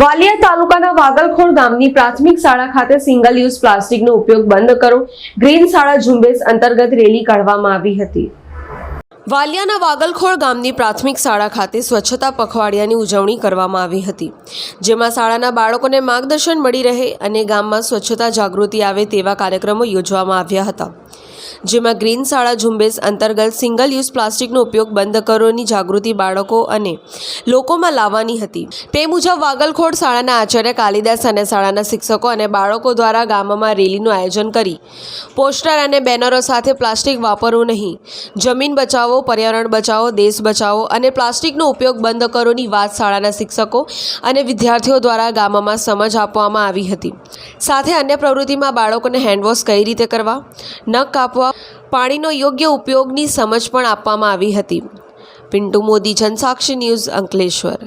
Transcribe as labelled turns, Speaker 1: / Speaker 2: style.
Speaker 1: વાલિયા તાલુકાના વાગલખોડ ગામની પ્રાથમિક શાળા ખાતે સિંગલ યુઝ પ્લાસ્ટિકનો ઉપયોગ બંધ કરો. ગ્રીન શાળા ઝુંબેશ અંતર્ગત રેલી કાઢવામાં આવી હતી. વાલિયાના વાગલખોડ ગામની પ્રાથમિક શાળા ખાતે સ્વચ્છતા પખવાડિયાની ઉજવણી કરવામાં આવી હતી. જેમાં શાળાના બાળકોને માર્ગદર્શન મળી રહે અને ગામમાં સ્વચ્છતા જાગૃતિ આવે તેવા કાર્યક્રમો યોજવામાં આવ્યા હતા. જેમાં ગ્રીન શાળા ઝુંબેશ અંતર્ગત સિંગલ યુઝ પ્લાસ્ટિકનો ઉપયોગ બંધ કરોની જાગૃતિ બાળકો અને લોકોમાં લાવવાની હતી. તે મુજબ વાગલખોડ શાળાના આચાર્ય કાલિદાસ અને શાળાના શિક્ષકો અને બાળકો દ્વારા ગામમાં રેલીનું આયોજન કરી પોસ્ટર અને બેનરો સાથે પ્લાસ્ટિક વાપરવું નહીં. જમીન બચાવો, પર્યાવરણ બચાવો, દેશ બચાવો અને પ્લાસ્ટિકનો ઉપયોગ બંધ કરોની વાત શાળાના શિક્ષકો અને વિદ્યાર્થીઓ દ્વારા ગામમાં સમજ આપવામાં આવી હતી. સાથે અન્ય પ્રવૃત્તિમાં બાળકોને હેન્ડવોશ કઈ રીતે કરવા, નખ કાપવા, પાણીનો યોગ્ય ઉપયોગની સમજ પણ આપવામાં આવી હતી. પિન્ટુ મોદી, જનસાક્ષી ન્યૂઝ અંકલેશ્વર.